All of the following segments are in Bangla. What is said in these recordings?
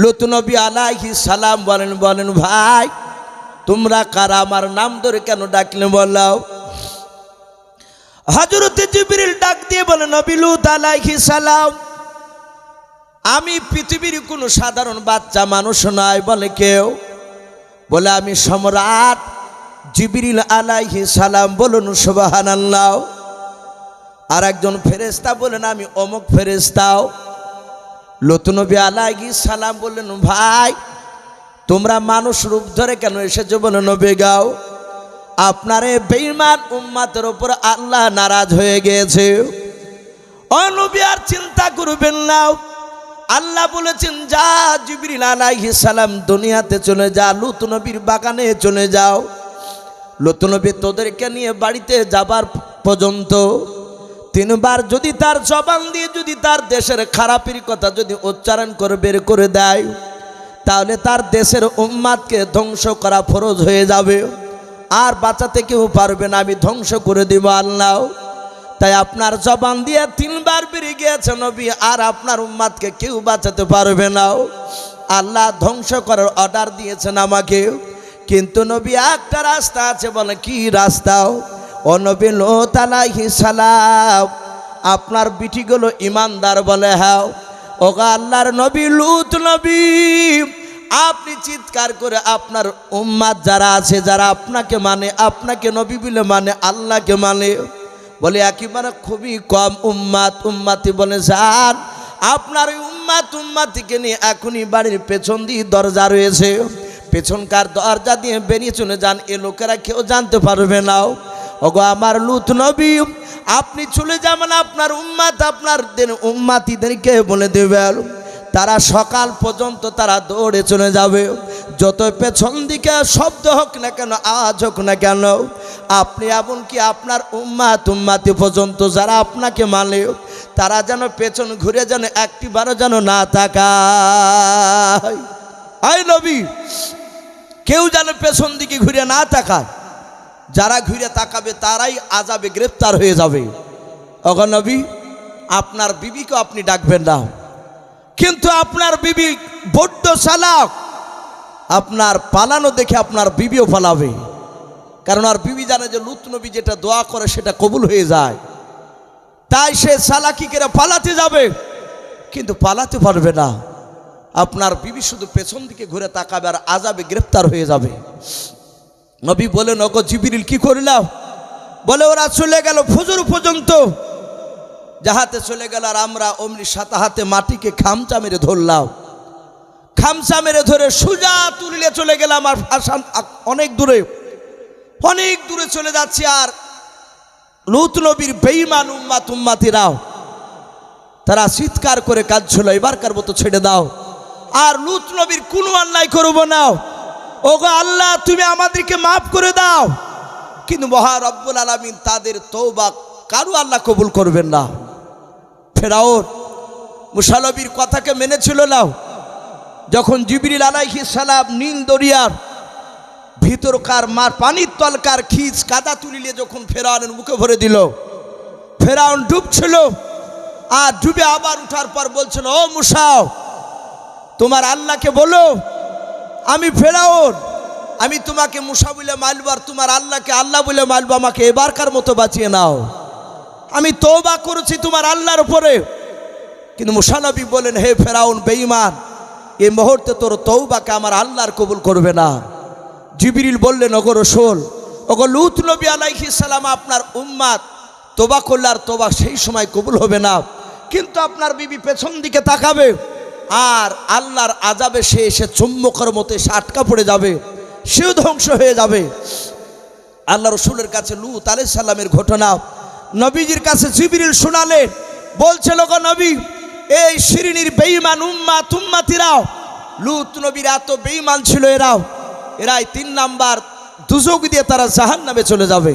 লুতনবী আলাইহি সালাম বলেন বলেন, ভাই, তোমরা কারা? আমার নাম ধরে কেন ডাকলে বলাও হজরতে জিবরিল ডাক দিয়ে বলেন, নবী লুত আলাইহি সালাম, আমি পৃথিবীর কোনো সাধারণ বাচ্চা মানুষ নয়, বলে কেউ। বলে, আমি সম্রাট জিবরিল আলাইহি সালাম বলুন সুবাহান আল্লাহ আর একজন ফেরেস্তা বলেন, আমি অমুক ফেরেস্তাও লতুনবী আলাইহি সালাম বললেন, ভাই, তোমরা মানুষ রূপ ধরে কেন এসেছ? বলে নবী গাও, আপনার এই বেঈমান উম্মাতের ওপর আল্লাহ নারাজ হয়ে গিয়েছে। অনবী আর চিন্তা করবেন না। আল্লাহ বলেছেন, যা জিবরিল আলাইহিস সালাম দুনিয়াতে চলে যা লুত নবীর বাগানে চলে যাও। লুত নবী তোদেরকে নিয়ে বাড়িতে যাবার পর্যন্ত তিনবার যদি তার জবান দিয়ে যদি তার দেশের খারাপের কথা যদি উচ্চারণ করে বের করে দেয়, তাহলে তার দেশের উম্মাদকে ধ্বংস করা ফরজ হয়ে যাবে। আর বাঁচাতে কেউ পারবে না, আমি ধ্বংস করে দিব আল্লাহ। তাই আপনার জবান দিয়ে তিনবার বেরিয়ে গিয়েছে নবী, আর আপনার উম্মাদকে কেউ বাঁচাতে পারবে না। আল্লাহ ধ্বংস করার অর্ডার দিয়েছেন আমাকে। কিন্তু নবী একটা রাস্তা আছে, বলে কি রাস্তাও ও নবী লোতালাহি সালাম, আপনার বিটিগুলো ইমানদার বলে হ্যাঁ ওগা আল্লাহর নবী, লুত নবী, আপনি চিৎকার করে আপনার উম্মাদ যারা আছে, যারা আপনাকে মানে আপনাকে নবী বলে মানে আল্লাহকে মানে বলে একেবারে খুবই কম উম্মাত উম্মাতি বলে যান। আপনার উম্মাত উম্মাতিকে নিয়ে এখনই বাড়ির পেছন দিয়ে দরজা রয়েছে। পেছনকার দরজা দিয়ে বেরিয়ে চলে যান, এ লোকেরা কেউ জানতে পারবে না। ওগো আমার লুত নবী, আপনি চলে যাবেন আপনার উম্মাত আপনার উম্মাতিদেরকে বলে দেবেন তারা সকাল পর্যন্ত তারা দৌড়ে চলে যাবে। যত পেছন দিকে শব্দ হোক না কেন, আওয়াজ হোক না কেন, আপনি এমনকি আপনার উম্মাত উম্মাতি পর্যন্ত যারা আপনাকে মানে তারা যেন পেছন ঘুরে যেন একটিবারও যেন না তাকায়। আই নবী, কেউ যেন পেছন দিকে ঘুরে না তাকায়। যারা ঘুরে তাকাবে তারাই আজাবে গ্রেপ্তার হয়ে যাবে। অগনবী আপনার বিবিকে আপনি ডাকবেন না। কিন্তু আপনার বিবি বড্ড চালাক। আপনার পালানো দেখে আপনার বিবিও পালাবে। কারণ আর বিবি জানে যে লুত নবী যেটা দোয়া করে সেটা কবুল হয়ে যায়। তাই সে চালাকি করে পালাতে যাবে। কিন্তু পালাতে পারবে না। আপনার বিবি শুধু পেছন দিকে ঘুরে তাকাবে আর আজাবে গ্রেপ্তার হয়ে যাবে। নবী বলেন অগো জিবিরিল, কি করলাম? বলে, ওরা চলে গেল ফজর পর্যন্ত। যাহাতে চলে গেল, আর আমরা অমনি সাতা হাতে মাটিকে খামচা মেরে ধরলাম। খামচা মেরে ধরে সুজা তুলিলে চলে গেলাম, আর আসাম অনেক দূরে। অনেক দূরে চলে যাচ্ছি, আর লুত নবীর বেইমান উম্মাত উম্মাতিরাও। তারা চিৎকার করে কাজ কাঁদছিল, এবারকার মতো ছেড়ে দাও। আর লুত নবীর কোনো অন্যায় করব না। ওগো আল্লাহ, তুমি আমাদেরকে মাফ করে দাও। কিন্তু মহা রব্বুল আলমিন তাদের তৌবা কারু আল্লাহ কবুল করবেন না। ফেরাউন মুসালবির কথাকে মেনেছিল না যখন জিবরিল আলাইহি সালাম নীল দরিয়ার ভিতরকার মার পানির তলকার খিচ কাদা তুলিলে যখন ফেরাউনের মুখে ভরে দিল, ফেরাউন ডুবছিল আর ডুবে আবার উঠার পর বলছিল, ও মুসাও, তোমার আল্লাহকে বলো আমি ফেরাউন, আমি তোমাকে মুসা বলে মারবো আর তোমার আল্লাহকে আল্লাহ বলে মারবো, আমাকে এবারকার মতো বাঁচিয়ে নাও। আমি তৌবা করেছি তোমার আল্লাহর উপরে। কিন্তু মুসানবী বলেন, হে ফেরাউন, বেঈমান এই মুহূর্তে তোর তৌবাকে আমার আল্লাহর কবুল করবে না। জিবিরিল বললেন, ওগো রসোল, ওগো লুত নবী আলাইহি সালাম আপনার উম্মাদ তোবা করলে আর তোবা সেই সময় কবুল হবে না। কিন্তু আপনার বিবি পেছন দিকে তাকাবে আর আল্লাহর আজাবে সে এসে চুম্বকর মতো এসে আটকা পড়ে যাবে, সেও ধ্বংস হয়ে যাবে। আল্লাহ রসুলের কাছে লুত আলাই সাল্লামের ঘটনা, নবীজির কাছে জিবিরিল শোনালেন বলছিল গো নবী, এই শিরিনির বেঈমান উম্মা তুম্মাতিরাও লুত নবীর এত বেঈমান ছিল এরাও, এরাই তিন নাম্বার দুজক দিয়ে তারা জাহান নামে চলে যাবে।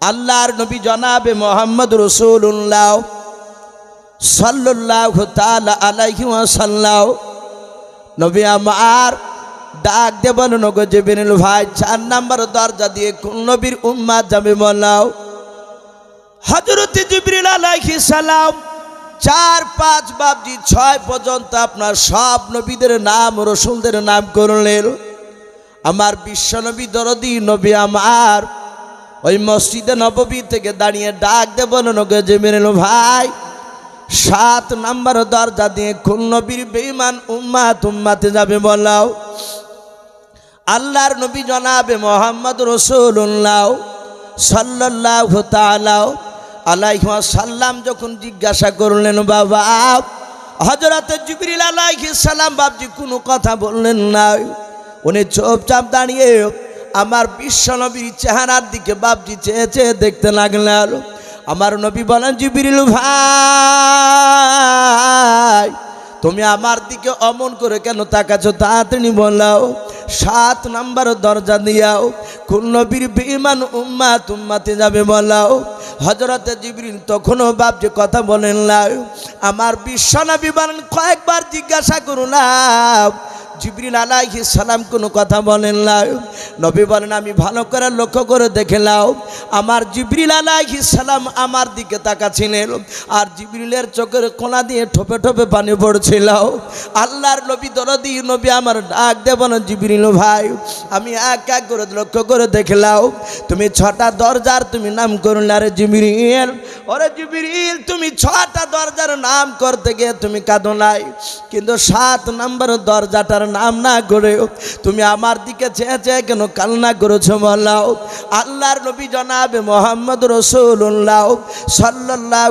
আল্লাহর নবী জনাবে মোহাম্মদ রসুল্লাহ সাল্লাহ তালা আলাইহি সাল্লাহ নবী আমার ডাক দে বলো নগো ভাই, চার নাম্বার দরজা দিয়ে কোন নবীর উম্মা যাবে বলাও? হজরত জিবরিল আলাইহি সালাম চার, পাঁচ বাবজি ছয় পর্যন্ত আপনার সব নবীদের নাম, রসুলদের নাম করলেন। আমার বিশ্বনবী দরদি, নবী আমার ওই মসজিদে নববী থেকে দাঁড়িয়ে ডাক দে বলেন ওকে যে ভাই সাত নাম্বার দরজা দিয়ে কোন নবীর বেইমান উম্মাত উম্মাতে যাবে বলাও? আল্লাহর নবী জনাবে মোহাম্মদ রসুল্লাহ সাল্লাহ তালাও আলাইহা সাল্লাম যখন জিজ্ঞাসা করলেন, বাবা হজরত জিবরিল আলাইহি সালাম বাবজি কোনো কথা বললেন না উনি চুপচাপ দাঁড়িয়ে আমার বিশ্ব নবীর চেহারার দিকে বাবজি চেয়ে চেয়ে দেখতে লাগলেন। আমার নবী বলেন, জিবরিল ভাই, তুমি আমার দিকে অমন করে কেন তাকাচ্ছ তাড়াতাড়ি বলাও। সাত নাম্বার দরজা দিয়াও। কোন নবীর বিমান উম্মা তুম্মাতে যাবে বলাও। হজরতে জিবরিন তখনও বাপজি কথা বলেন লাও আমার বিশ্বনবী বলেন, কয়েকবার জিজ্ঞাসা করুন জিবরিল আলাইহি সালাম কোনো কথা বলেন না নবী বলেন, আমি ভালো করে লক্ষ্য করে দেখে নাও, আমার জিবরিল আলাইহি সালাম আমার দিকে তাকাছিলেন আর জিবরিলের চোখের কোনা দিয়ে ঠোপে ঠোপে পানি পড়ছিল। আল্লাহর নবী দরদি, নবী আমার ডাক দেব না জিবরিল ভাই, আমি এক এক করে লক্ষ্য করে দেখলাও তুমি ছটা দরজার তুমি নাম করলে আরে জিবরিল। ওরে জিবরিল, তুমি ছটা দরজার নাম করতে গিয়ে তুমি কাঁদো নাই, কিন্তু সাত নম্বর দরজাটার নাম না করে তুমি আমার দিকে চেয়ে চেয়ে কেন কান্না করেছ বলাও আল্লাহর নবী জনাবে মোহাম্মদ রসুল্লাহ সাল্লাহ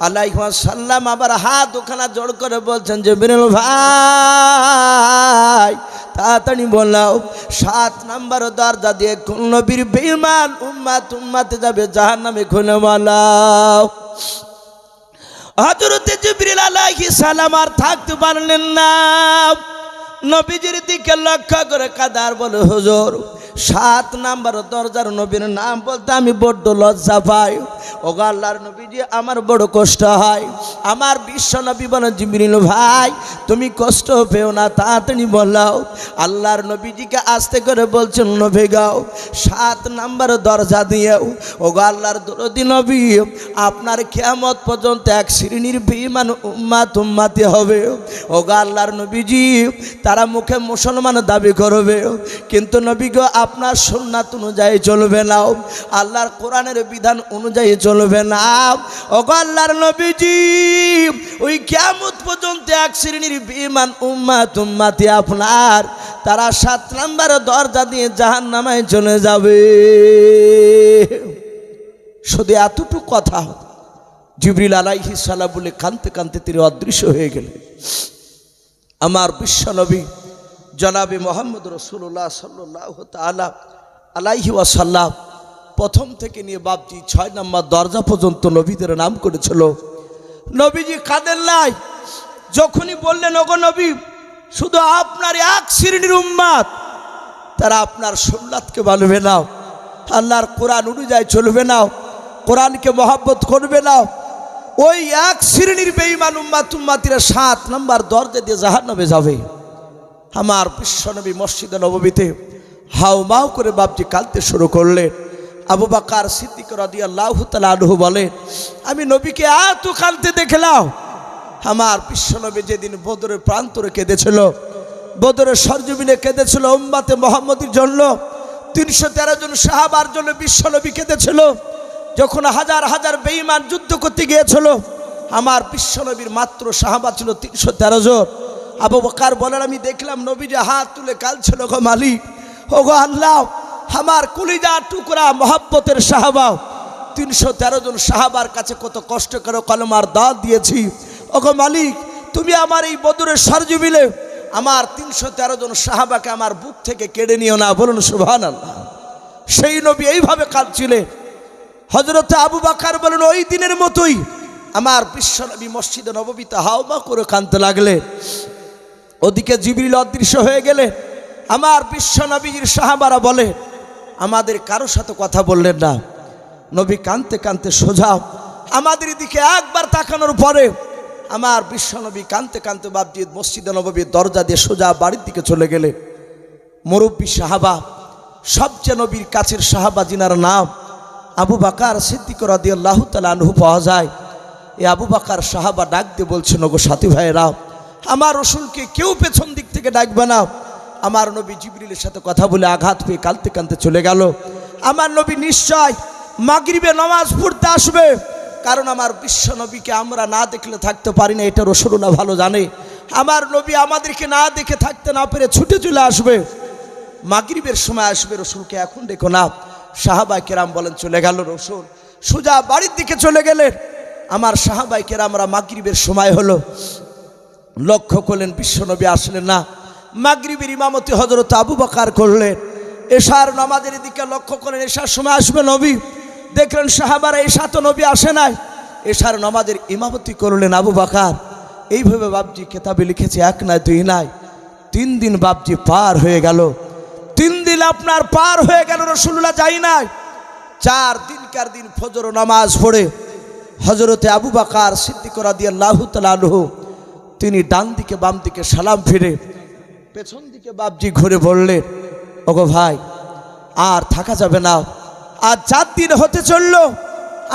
আলাইহ সাল্লাম আবার হাত ওখানা জোড় করে বলছেন যে বিরল ভাই, তাড়াতাড়ি বলাও সাত নম্বর দরজা দিয়ে কোন নবীর বেমান উম্মাত উম্মাতে যাবে জাহার নামে খুলে বলাও হজরতে জিবরিল আলাইহি সালাম আর থাকতে পারলেন না। নবীজির দিকে লক্ষ্য করে কাদার বলে, হুজুর সাত নাম্বার দরজার নবীর নাম বলতে আমি বড্ড লজ্জা পাই। ও আল্লাহর নবীজি, আমার বড় কষ্ট হয়। আমার বিশ্ব নবী বলে জিবরিল ভাই, তুমি কষ্ট পেও না, তাড়াতাড়ি বলাও। আল্লাহর নবীজিকে আস্তে করে বলছেন নভে গাও সাত নাম্বার দরজা দিয়েও ও আল্লাহর দরদি নবী, আপনার খেয়ামত পর্যন্ত এক শ্রেণির বিমান উম্মা তুম্মাতে হবে। ও আল্লাহর নবীজি, তারা মুখে মুসলমান দাবি করবে। কিন্তু নবী গো আপনার সুন্নাত অনুযায়ী চলবে না। আল্লাহর কোরআনের বিধান অনুযায়ী চলবে না। ও আল্লাহর নবীজি, ওই কেমত পর্যন্ত এক শ্রেণির বিমান উম্মা তুম্মাতে আপনার, তারা সাত নাম্বার দরজা দিয়ে জাহান নামায় চলে যাবে। শুধু এতটুকু কথা জিবরিল আলাইহি বলে কানতে কানতে তিনি অদৃশ্য হয়ে গেলেন। আমার বিশ্বনবী জনাবে মোহাম্মদ রসুল্লাহ সাল্লাহ তালা আলাইহি ওয়াসাল্লাম প্রথম থেকে নিয়ে বাপজি ছয় নম্বর দরজা পর্যন্ত নবীদের নাম করেছিল। নবীজি কাদের নাই। যখনই বললেন, ওগো নবী, শুধু আপনার এক শ্রেণির উম্মাদ, তারা আপনার সুন্নাতকে মানবে না। আল্লাহর কোরআন অনুযায়ী চলবে না। কোরআনকে মহাব্বত করবে না। ওই এক শ্রেণির বেইমান উম্মাত উম্মাতিরা সাত নম্বর দরজা দিয়ে জাহার নবে যাবে। আমার বিশ্বনবী মসজিদে নবমীতে হাও মাও করে বাপজি কালতে শুরু করলেন। আবু বাকার সিদ্দিক রদি আল্লাহ আলহু বলেন, আমি নবীকে এত কালতে দেখলাম। আমার বিশ্বনবী যেদিন বদরের প্রান্তরে কেঁদেছিল, বদরের সরজমিনে কেঁদেছিল উম্মাতে মোহাম্মদীর জন্য, তিনশো তেরো জন সাহাবার জন্য বিশ্বনবী কেঁদেছিল, যখন হাজার হাজার বেঈমান যুদ্ধ করতে গিয়েছিল, আমার বিশ্বনবীর মাত্র সাহাবা ছিল তিনশো তেরো জন। আবু বকার বলেন, আমি দেখলাম নবী যে হাত তুলে কালছিল গো মালিক। ও গো আল্লাহ, আমার কুলিজা টুকরা মহাব্বতের সাহাবা, তিনশো তেরো জন সাহাবার কাছে কত কষ্ট করে কলমার দাঁত দিয়েছি। ও গো মালিক, তুমি আমার এই বদরের সরজুবিলে আমার তিনশো তেরো জন সাহাবাকে আমার বুক থেকে কেড়ে নিও না। বলুন সুভান আল্লাহ সেই নবী এইভাবে কাঁদছিলেন হজরত আবু বাকার বলেন, ওই দিনের মতোই আমার বিশ্বনবী মসজিদে নবমীতে হাওমা করে কানতে লাগলেন ওদিকে জিবরিল অদৃশ্য হয়ে গেলে আমার বিশ্ব বিশ্বনবীর সাহাবারা বলে, আমাদের কারোর সাথে কথা বললেন না। নবী কানতে কানতে সোজা আমাদের দিকে একবার তাকানোর পরে আমার বিশ্বনবী কানতে কানতে বাবজি মসজিদে নবীর দরজা দিয়ে সোজা বাড়ির দিকে চলে গেলে মুরব্বী সাহাবা, সবচেয়ে নবীর কাছের সাহাবা জিনার নাম আবু বাকার সিদ্দিক রাদি আল্লাহ তালা আনহু পাওয়া যায়। এ আবু বাকার সাহাবা ডাক দিয়ে বলছেন ওগো সাথী ভাইয়েরা আমার রসুলকে কেউ পেছন দিক থেকে ডাকবে না। আমার নবী জিবরিলের সাথে কথা বলে আঘাত পেয়ে কালতে কালতে চলে গেল। আমার নবী নিশ্চয় মাগরিবে নামাজ পড়তে আসবে। কারণ আমার বিশ্ব নবীকে আমরা না দেখলে থাকতে পারি না, এটা রসুল্লাহ ভালো জানে। আমার নবী আমাদেরকে না দেখে থাকতে না পেরে ছুটে চলে আসবে। মাগরিবের সময় আসবে, রসুলকে এখন দেখো না। সাহাবাই কেরাম বলেন, চলে গেল রসুল। সুজা বাড়ির দিকে চলে গেলেন। আমার সাহাবাই কেরামরা মাগরিবের সময় হলো। লক্ষ্য করলেন, বিশ্বনবী আসলেন না। মাগরিবের ইমামতি হজরত আবু বাকার করলেন। এশার নামাজের দিকে লক্ষ্য করেন, এশার সময় আসবে নবী। দেখলেন সাহাবারা এশা তো নবী আসে নাই। এশার নামাজের ইমামতি করলেন আবু বাকার। এইভাবে বাবজি কেতাবে লিখেছে, এক নাই, দুই নাই। তিন দিন বাবজি পার হয়ে গেল। তিন দিন আপনার পার হয়ে গেল রসুল্লাহ যাই নাই। চার দিনকার দিন ফজর নামাজ পড়ে হজরতে আবু বাকার সিদ্দিকরা দিয়ে আল্লাহ তালহ তিনি ডান দিকে, বাম দিকে সালাম ফিরে। পেছন দিকে বাবজি ঘুরে বললেন ওগো ভাই, আর থাকা যাবে না। আর চার দিন হতে চলল,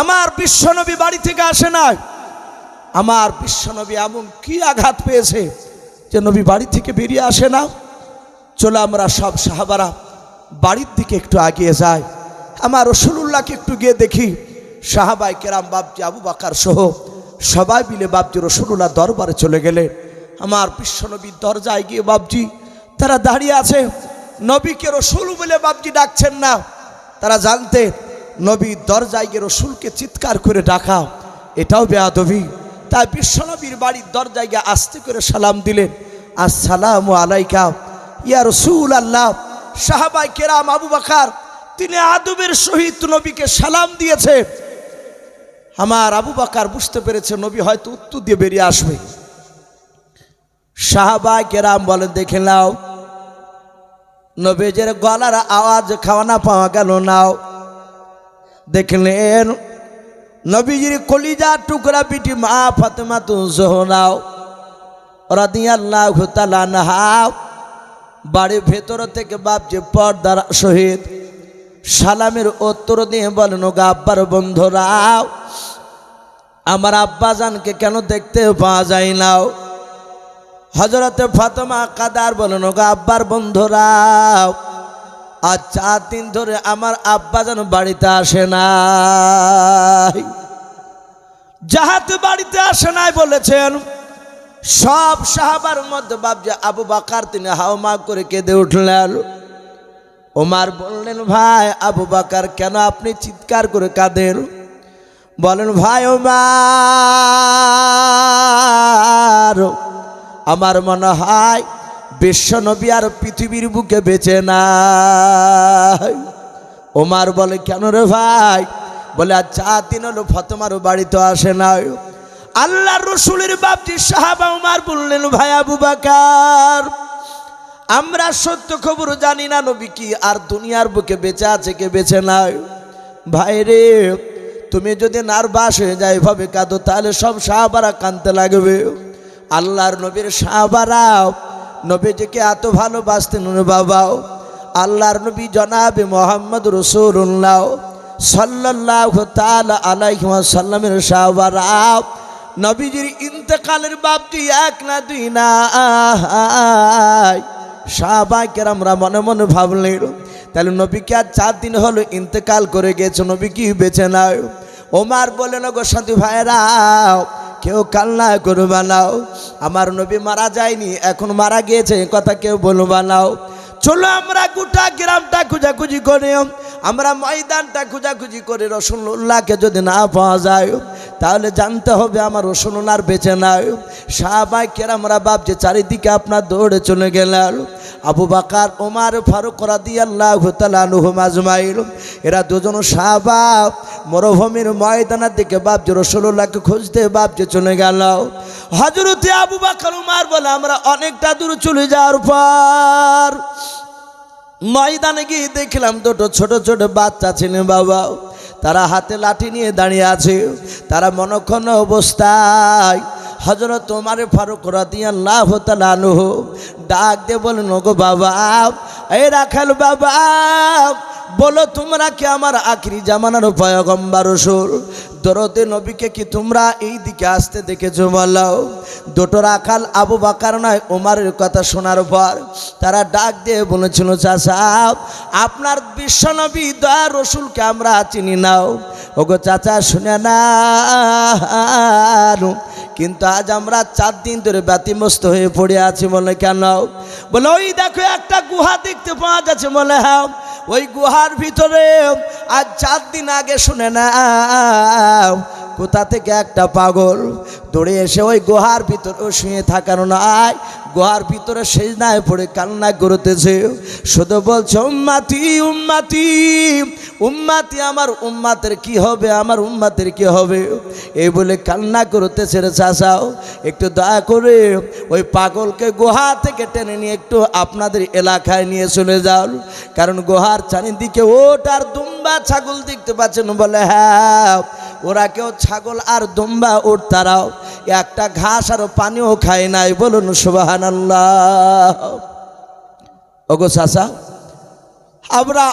আমার বিশ্বনবী বাড়ি থেকে আসে না আমার বিশ্বনবী এমন কি আঘাত পেয়েছে যে নবী বাড়ি থেকে বেরিয়ে আসে না? চলে আমরা সব সাহাবারা বাড়ির দিকে একটু আগিয়ে যাই। আমার রসুল্লাহকে একটু গিয়ে দেখি। সাহাবাই কেরাম বাবজি আবু বাকার সহ সবাই মিলে বাবজি রসুল্লাহ দরবারে চলে গেলে। আমার বিশ্বনবীর দরজায় গিয়ে বাবজি তারা দাঁড়িয়ে আছে। নবীকে রসুল বলে বাবজি ডাকছেন না। তারা জানতে নবীর দরজায় গিয়ে রসুলকে চিৎকার করে ডাকা। এটাও বেয়াদবি। তাই বিশ্বনবীর বাড়ির দরজায় গিয়ে আস্তে করে সালাম দিলেন। আসসালামু আলাইকা, ইয়া রসুল আল্লাহ সাহাবাই কেরাম আবু বাকার, তিনি আদবের সহিত নবীকে সালাম দিয়েছে। আমার আবু বাকার বুঝতে পেরেছে, নবী হয়তো উত্তর দিয়ে বেরিয়ে আসবে। সাহাবাই কেরাম বলেন, দেখে নাও, নবীজের গলার আওয়াজ খাওয়ানা পাওয়া গেল নাও। দেখলেন নবীজির কলিজা টুকরা পিটি মা ফাতেমা তু জোহনাও রাদিয়াল্লাহ তালা নাহাও বাড়ির ভেতর থেকে বাপ যে পর্দার সহিত সালামের উত্তর দিয়ে বলেন গা আব্বার বন্ধুরাও আমার আব্বাজানকে কেন দেখতে পাওয়া যায় নাও হজরতে ফাতেমা কাদার বলেন গা আব্বার বন্ধুরাও আর চার দিন ধরে আমার আব্বা যেন বাড়িতে আসে নাই। যাহাতে বাড়িতে আসে নাই বলেছেন, সব সাহাবার মধ্যে বাবজা আবু বাকার তিনি হাওমা করে কেঁদে উঠলেন। ওমার বললেন, ভাই, আবু বাকার, কেন আপনি চিৎকার করে কাঁদেন? বলেন, ভাই, ওমার, আমার মনে হয় বিশ্বনবী আর পৃথিবীর বুকে বেঁচে নাই। ওমার বলে, কেন রে ভাই? বলে চা দিন হলো ফতমারও বাড়িতে আসে নাই। আল্লাহ রসুলের বাপজি সাহাবা উমার বললেন, ভাই, আবু বাকার আমরা সত্য খবর জানি না নবী কি, আর দুনিয়ার বুকে বেঁচে আছে কে বেঁচে নাই? ভাই রে তুমি যদি নার্ভাস হয়ে যায় এভাবে কাঁদো, তাহলে সব সাহাবারা কাঁদতে লাগবে। আল্লাহর নবীর সাহাবারাও নবীজিকে এত ভালোবাসতেন বাবাও আল্লাহর নবী জনাবে মোহাম্মদ রসুল্লাহ সাল্লাহ তাল আলাইসাল্লামের সাহাবারাও নবীজির ইন্তকালের বাপটি এক না দুই না সাহবাকের আমরা মনে মনে ভাবলেন তাহলে নবীকে আর চার দিন হলো ইন্তেকাল করে গেছে? নবী কি বেছে নাও ওমার বলে গো সাথী ভাইরাও কেউ কান্না করবা নাও আমার নবী মারা যায়নি, এখন মারা গিয়েছে কথা কেউ বলবা নাও চলো আমরা গোটা গ্রামটা খুঁজাখুঁজি করে। আমরা ময়দানটা খুঁজাখুঁজি করে। রসুল্লাহকে যদি না পাওয়া যায় তাহলে জানতে হবে আমার রসুল্লার বেঁচে নাই। সাহাবাই কেরামরা ভাবছে চারিদিকে আপনার দৌড়ে চলে গেলেন। আবু বাকার ওমার ফারুক রাদি আল্লাহ আজমাইল এরা দুজন সাহাবাব মরুভূমির ময়দানের দিকে বাপছে রসুল্লাহকে খুঁজতে বাপছে চলে গেল। হজরতে আবু বাকার, উমার বলে, আমরা অনেকটা দূর চলে যাওয়ার পর ময়দানে গিয়ে দেখলাম দুটো ছোট ছোট বাচ্চা ছিলেন বাবা। তারা হাতে লাঠি নিয়ে দাঁড়িয়ে আছে। তারা মনক্ষণ অবস্থায় হজরত তোমার ফারুক রাদিয়াল্লাহু তালানুহ ডাক দিয়ে বলেন গো বাবা এ রাখাল বাবা বলো, তোমরা কি আমার আখরি জামানার পয়গম্বর রসুল? দরদে নবীকে কি তোমরা এই দিকে আসতে দেখে জমালাও দুটো রাখাল আবু বাকার নয় ওমারের কথা শোনার পর তারা ডাক দিয়ে বলেছিল, চাচা, আপনার বিশ্বনবী দয়া রসুলকে আমরা চিনি নাও। ওগো চাচা, শুনে না কিন্তু আজ আমরা চার দিন ধরে ব্যতিমস্ত হয়ে পড়ে আছি বলে কেন? বলে, ওই দেখো একটা গুহা দেখতে পাওয়া যাচ্ছে বলে হ্যাঁ ওই গুহার ভিতরে আর চার দিন আগে শুনে না কোথা থেকে একটা পাগল দৌড়ে এসে ওই গুহার ভিতরে শুয়ে থাকার নয় গুহার ভিতরে নাই পড়ে কান্না করতেছে। শুধু বলছে, উম্মাতি উম্মাতি উম্মাতি, আমার উম্মাতের কি হবে? আমার উম্মাতের কি হবে? এই বলে কান্না করতেছে রে চাচাও একটু দয়া করে ওই পাগলকে গুহা থেকে টেনে নিয়ে একটু আপনাদের এলাকায় নিয়ে চলে যাও কারণ গুহার চারিদিকে ওট আর দুম্বা ছাগল দেখতে পাচ্ছেন। বলে হ্যাঁ ওরা কেউ ছাগল আর দুম্বা, ওট তারাও একটা ঘাস আর পানিও খায় নাই, বলুন সুবাহান ওগো চাচা, আমরা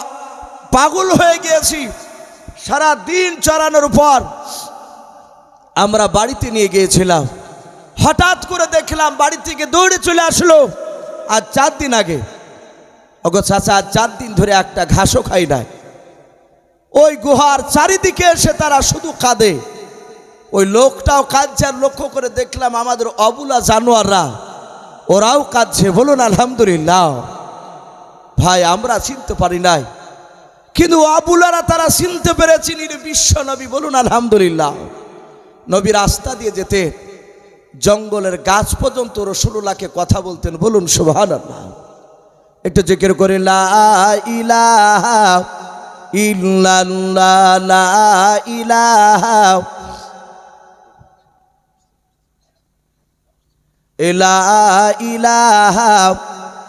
পাগল হয়ে গিয়েছি সারা দিন চড়ানোর পর। আমরা বাড়িতে নিয়ে গিয়েছিলাম। হঠাৎ করে দেখলাম বাড়ি থেকে দৌড়ে চলে আসলো আর চার দিন আগে। ওগো চাচা, আর চার দিন ধরে একটা ঘাসও খাই নাই। ওই গুহার চারিদিকে এসে তারা শুধু কাঁদে। ওই লোকটাও কাঁদছে আর লক্ষ্য করে দেখলাম আমাদের অবুলা জানোয়াররা, ওরাও কাঁদছে। বলুন, আলহামদুলিল্লাহ। ভাই, আমরা চিনতে পারি নাই। কিন্তু আবুলারা তারা চিনতে পেরেছি বিশ্ব নবী। বলুন, আলহামদুলিল্লাহ। নবী রাস্তা দিয়ে যেতে, জঙ্গলের গাছ পর্যন্ত রসুল্লাহকে কথা বলতেন। বলুন সুবহান একটু জিকির করে লা ইলাহা ইল্লাল্লাহ, লা ইলাহা ইলা ইলাহা।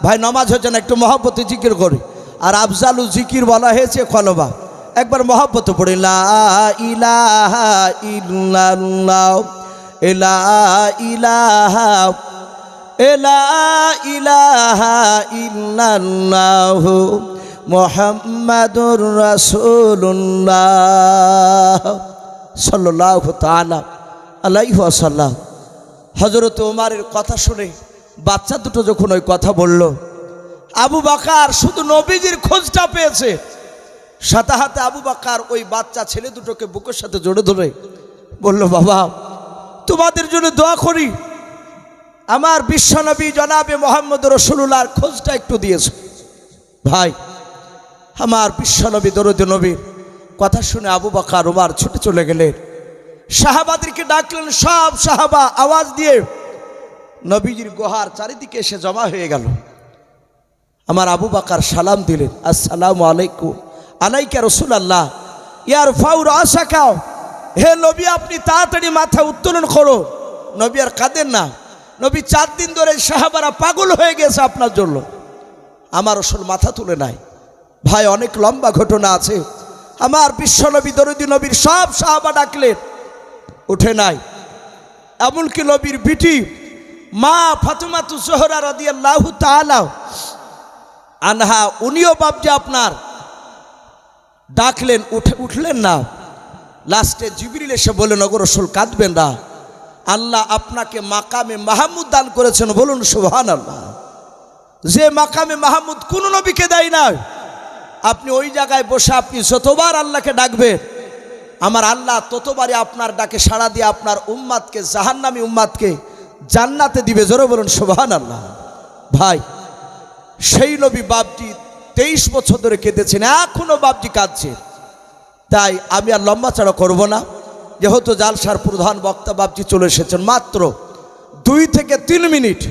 ভাই, নমাজ হচ্ছে না, একটু মহব্বতে জিকির করি। আর আফজালু জিকির বলা হয়েছে খলবা। একবার মহব্বত পড়ে, লা ইলাহা ইলা ইলাহা। এলা ইলাহা মোহাম্মদুর রাসূলুল্লাহ। সাল্লাল্লাহু তাআলা আলাইহি হজরত ওমারের কথা শুনে বাচ্চা দুটো যখন ওই কথা বলল, আবু বাকার শুধু নবীজির খোঁজটা পেয়েছে। সাথে হাতে আবু বাকার ওই বাচ্চা ছেলে দুটোকে বুকের সাথে জড়ে ধরে বলল, বাবা, তোমাদের জন্য দোয়া করি। আমার বিশ্বনবী জনাবে মোহাম্মদ রসুল্লাহর খোঁজটা একটু দিয়েছে। ভাই, আমার বিশ্বনবী দরদ নবীর কথা শুনে আবু বাকার ওমার ছুটে চলে গেলেন। সাহাবাদেরকে ডাকলেন, সব সাহাবা আওয়াজ দিয়ে নবীজির গুহার চারিদিকে এসে জমা হয়ে গেল। আমার আবু বাকার সালাম দিলেন, আসসালামু আলাইকুম। আলাইকা রসুল আল্লাহ ইয়ার ফাউর আশাকাও হে নবী, আপনি তাড়াতাড়ি মাথা উত্তোলন করো। নবী আর কাঁদেন না। নবী, চার দিন ধরে সাহাবারা পাগল হয়ে গেছে আপনার জন্য। আমার রসুল মাথা তুলে নাই। ভাই, অনেক লম্বা ঘটনা আছে। আমার বিশ্বনবী দরদি নবীর সব সাহাবা ডাকলেন। উঠে নাই। এমনকি নবীর বিটি, মা ফাতুমাতু সোহরা রদিয়াল্লাহ তাআলা আনহা, উনিও বাবজি আপনার। ডাকলেন, উঠে, উঠলেন না। লাস্টে জিবরিল এসে বললেন অগর কাঁদবেন না। আল্লাহ আপনাকে মাকামে মাহমুদ দান করেছেন, বলুন সুবহান আল্লাহ যে মাকামে মাহমুদ কোন নবীকে দেয় না আপনি ওই জায়গায় বসে আপনি যতবার আল্লাহকে ডাকবেন আমার আল্লাহ ততবারই আপনার ডাকে সাড়া দিয়ে আপনার উম্মাদকে, জাহান্নামী উম্মাদকে জান্নাতে দিবে। জোরে বলুন সোভান আল্লাহ ভাই, সেই নবী বাপজি তেইশ বছর ধরে কেঁদেছেন এখনও বাপজি কাঁদছে। তাই আমি আর লম্বা চাড়া করব না। যেহেতু জালসার প্রধান বক্তা বাপজি চলে এসেছেন, মাত্র দুই থেকে তিন মিনিট।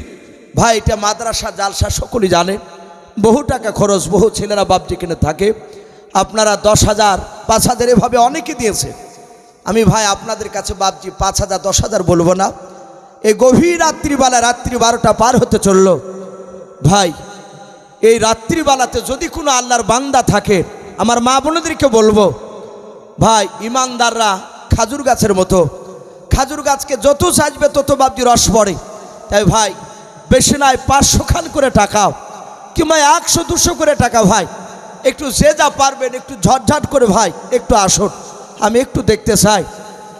ভাই, এটা মাদ্রাসা, জালসা সকলেই জানে। বহু টাকা খরচ, বহু ছেলেরা বাপজি কিনে থাকে। আপনারা দশ হাজার, পাঁচ হাজার এভাবে অনেকে দিয়েছে। আমি ভাই আপনাদের কাছে বাপজি পাঁচ হাজার, দশ হাজার বলব না। এই গভীর রাত্রিবেলা রাত্রি বারোটা পার হতে চলল। ভাই, এই রাত্রিবেলাতে যদি কোনো আল্লাহর বান্দা থাকে, আমার মা বোনদেরকে বলব, ভাই, ইমানদাররা খাজুর গাছের মতো, খাজুর গাছকে যত সাজবে তত বাপজি রস পড়ে। তাই ভাই, বেশি নয়, পাঁচশো খান করে টাকাও, কিংবা একশো, দুশো করে টাকা ভাই একটু যে যা পারবেন, একটু ঝটঝট করে ভাই, একটু আসুন। আমি একটু দেখতে চাই।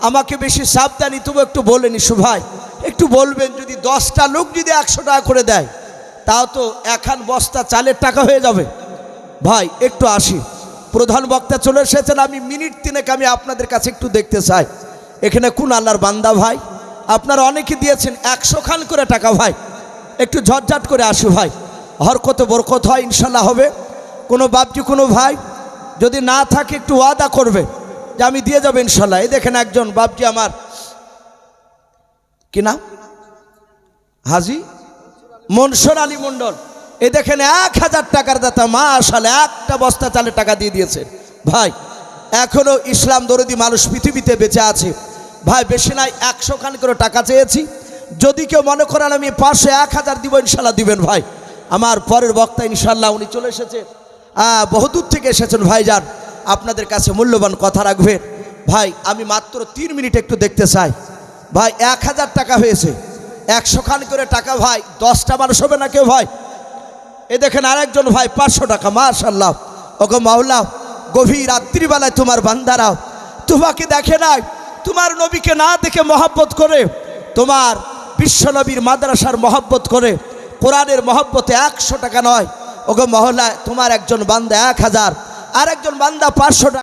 আমাকে বেশি সাবধানি, তবু একটু বলে নিশু ভাই। একটু বলবেন, যদি দশটা লোক যদি একশো টাকা করে দেয়, তাও তো এখান বস্তা চালের টাকা হয়ে যাবে। ভাই, একটু আসি। প্রধান বক্তা চলে এসেছেন, আমি মিনিট তিনেক আমি আপনাদের কাছে একটু দেখতে চাই। এখানে কোন আল্লাহর বান্দা ভাই? আপনারা অনেকে দিয়েছেন একশো খান করে টাকা ভাই। একটু ঝটঝট করে আসি ভাই। হরকত বরকত হয়, ইনশাল্লাহ হবে। কোনো বাপটি, কোনো ভাই যদি না থাকে একটু ওয়াদা করবে যে আমি দিয়ে যাব ইনশাল্লাহ। এই দেখেন একজন বাপটি আমার। কি নাম? হাজি মনসুর আলী মণ্ডল। এই দেখেন এক হাজার টাকার দাতা মা আসালে একটা বস্তা চালে টাকা দিয়ে দিয়েছে। ভাই, এখনও ইসলাম দরদি মানুষ পৃথিবীতে বেঁচে আছে। ভাই, বেশি নাই, একশো খান করে টাকা চেয়েছি। যদি কেউ মনে করেন আমি পাঁচশো, এক হাজার দিব, ইনশাল্লাহ দিবেন ভাই। আমার পরের বক্তা ইনশাল্লাহ, উনি চলে এসেছে। বহুদূর থেকে এসেছেন ভাইজান। আপনাদের কাছে মূল্যবান কথা রাখবেন ভাই, আমি মাত্র তিন মিনিট একটু দেখতে চাই। ভাই, এক হাজার টাকা হয়েছে। একশো খান করে টাকা, ভাই। দশটা মানুষ হবে না কেউ, ভাই? এ দেখেন আরেকজন, ভাই, পাঁচশো টাকা মাশাল্লাহ ওগো মাওলা, গভীর রাত্রিবেলায় তোমার বান্দারা তোমাকে দেখে নাই। তোমার নবীকে না দেখে মহব্বত করে, তোমার বিশ্বনবীর মাদ্রাসার মহব্বত করে, কোরআনের মহব্বতে একশো টাকা নয় ওগো মহলায় তোমার একজন বান্দা এক হাজার আর একজন বান্দা পাঁচশো টাকা।